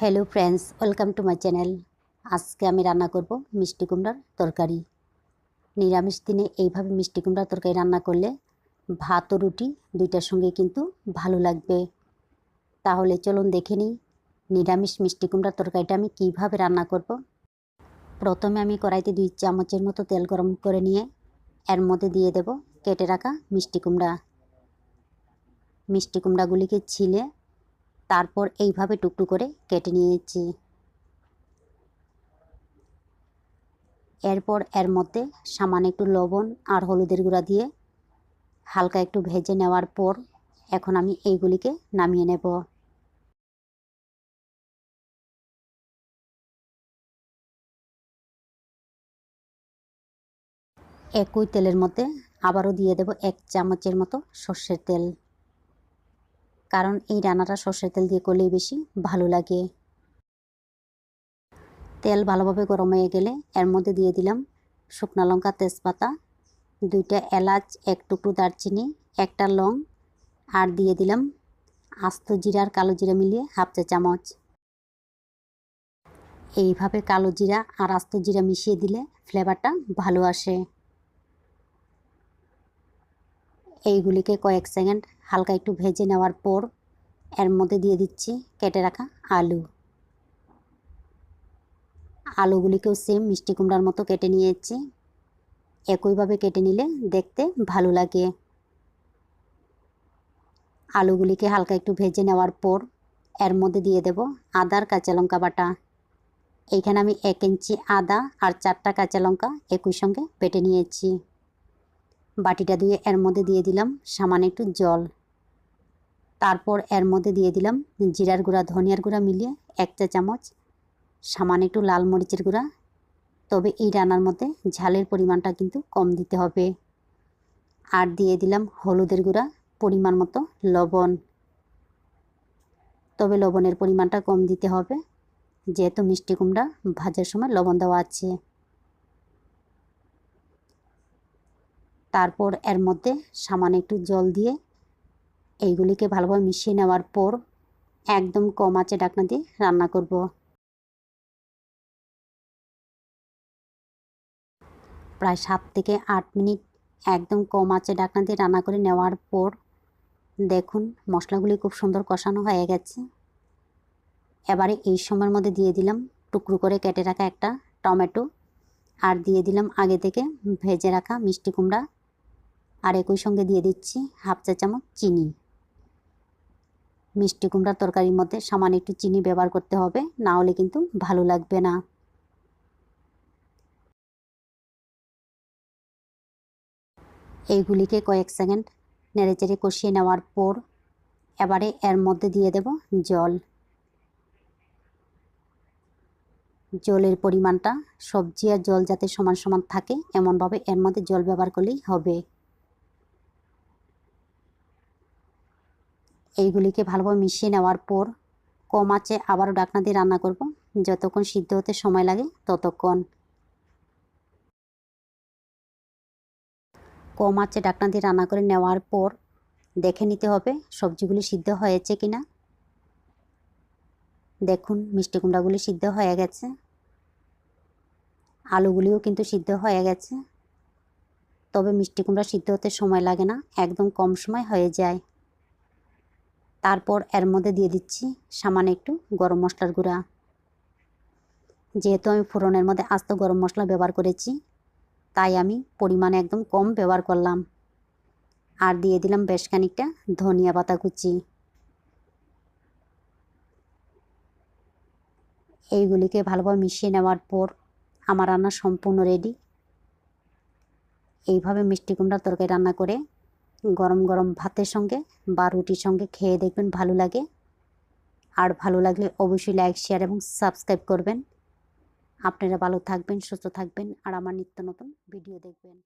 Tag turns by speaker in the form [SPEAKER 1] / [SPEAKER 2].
[SPEAKER 1] Hello friends welcome to my channel আজকে আমি রান্না করব মিষ্টি কুমড়ার তরকারি। নিরামিষ দিনে এইভাবে মিষ্টি কুমড়ার তরকারি রান্না করলে ভাত ও রুটি দুইটার সঙ্গে কিন্তু ভালো লাগবে। তাহলে চলুন দেখে নিই নিরামিষ মিষ্টি কুমড়ার তরকারিটা আমি কীভাবে রান্না করব। প্রথমে আমি কড়াইতে দুই চামচের মতো তেল গরম করে নিয়ে এর মধ্যে দিয়ে দেব কেটে রাখা মিষ্টি কুমড়া। মিষ্টি কুমড়াগুলিকে ছিলে তারপর এইভাবে টুকটু করে কেটে নিয়েছি। এরপর এর মধ্যে সামান্য একটু লবণ আর হলুদের গুঁড়া দিয়ে হালকা একটু ভেজে নেওয়ার পর এখন আমি এইগুলিকে নামিয়ে নেব। একই তেলের মধ্যে আবারও দিয়ে দেব এক চামচের মতো সর্ষের তেল। কারণ এই রান্নাটা সর্ষের তেল দিয়ে করলেই বেশি ভালো লাগে। তেল ভালোভাবে গরম হয়ে গেলে এর মধ্যে দিয়ে দিলাম শুকনো লঙ্কা, তেজপাতা, দুইটা এলাচ, এক টুকরো দারচিনি, একটা লং, আর দিয়ে দিলাম আস্ত জিরা আর কালো জিরা মিলিয়ে হাফ চা চামচ। এইভাবে কালো জিরা আর আস্ত জিরা মিশিয়ে দিলে ফ্লেভারটা ভালো আসে। এইগুলিকে কয়েক সেকেন্ড হালকা একটু ভেজে নেওয়ার পর এর মধ্যে দিয়ে দিচ্ছি কেটে রাখা আলু। আলুগুলিকেও সেম মিষ্টি কুমড়ার মতো কেটে নিয়েছি। একইভাবে কেটে নিলে দেখতে ভালো লাগে। আলুগুলিকে হালকা একটু ভেজে নেওয়ার পর এর মধ্যে দিয়ে দেব আদার কাঁচা লঙ্কা বাটা। এইখানে আমি এক ইঞ্চি আদা আর চারটা কাঁচা লঙ্কা একই সঙ্গে বেটে নিয়েছি। বাটিটা দিয়ে এর মধ্যে দিয়ে দিলাম সামান্য একটু জল। তারপর এর মধ্যে দিয়ে দিলাম জিরার গুঁড়া, ধনিয়ার গুঁড়া মিলিয়ে এক চা চামচ, সামান্য একটু লাল মরিচের গুঁড়া। তবে এই রান্নার মধ্যে ঝালের পরিমাণটা কিন্তু কম দিতে হবে। আর দিয়ে দিলাম হলুদের গুঁড়া, পরিমাণ মতো লবণ। তবে লবণের পরিমাণটা কম দিতে হবে, যেহেতু মিষ্টি কুমড়া ভাজার সময় লবণ দেওয়া আছে। তারপর এর মধ্যে সামান্য একটু জল দিয়ে এইগুলিকে ভালোভাবে মিশিয়ে নেওয়ার পর একদম কম আঁচে ডাকনা দিয়ে রান্না করব। প্রায় সাত থেকে আট মিনিট একদম কম আঁচে ডাকনা দিয়ে রান্না করে নেওয়ার পর দেখুন মশলাগুলি খুব সুন্দর কষানো হয়ে গেছে। এবারে এই সময়ের মধ্যে দিয়ে দিলাম টুকরো করে কেটে রাখা একটা টমেটো আর দিয়ে দিলাম আগে থেকে ভেজে রাখা মিষ্টি কুমড়া। আর একই সঙ্গে দিয়ে দিচ্ছি হাফ চা চামচ চিনি। মিষ্টি কুমড়ার তরকারির মধ্যে সামান্য একটু চিনি ব্যবহার করতে হবে, না হলে কিন্তু ভালো লাগবে না। এইগুলিকে কয়েক সেকেন্ড নেড়েচেড়ে কষিয়ে নেওয়ার পর এবারে এর মধ্যে দিয়ে দেব জল। জলের পরিমাণটা সবজি আর জল যাতে সমান সমান থাকে, এমনভাবে এর মধ্যে জল ব্যবহার করলেই হবে। এইগুলিকে ভালোভাবে মিশিয়ে নেওয়ার পর কম আঁচে আবারও ডাকনা দিয়ে রান্না করব। যতক্ষণ সিদ্ধ হতে সময় লাগে ততক্ষণ। কম আঁচে ডাকনা দিয়ে রান্না করে নেওয়ার পর দেখে নিতে হবে সবজিগুলি সিদ্ধ হয়েছে কিনা। দেখুন, মিষ্টি কুমড়াগুলি সিদ্ধ হয়ে গেছে। আলুগুলিও কিন্তু সিদ্ধ হয়ে গেছে। তবে মিষ্টি কুমড়া সিদ্ধ হতে সময় লাগে না, একদম কম সময় হয়ে যায়। তারপর এর মধ্যে দিয়ে দিচ্ছি সামান্য একটু গরম মশলার গুঁড়া। যেহেতু আমি ফোড়নের মধ্যে আস্ত গরম মশলা ব্যবহার করেছি, তাই আমি পরিমাণে একদম কম ব্যবহার করলাম। আর দিয়ে দিলাম বেশ খানিকটা ধনিয়া পাতা কুচি। এইগুলিকে ভালোভাবে মিশিয়ে নেওয়ার পর আমার রান্না সম্পূর্ণ রেডি এইভাবে মিষ্টি কুমড়ার তরকারি রান্না করে গরম গরম ভাতের সঙ্গে বা রুটির সঙ্গে খেয়ে দেখবেন ভালো লাগে। আর ভালো লাগলে অবশ্যই লাইক শেয়ার এবং সাবস্ক্রাইব করবেন। আপনারা ভালো থাকবেন, সুস্থ থাকবেন। আর আমার নিত্য নতুন ভিডিও দেখবেন।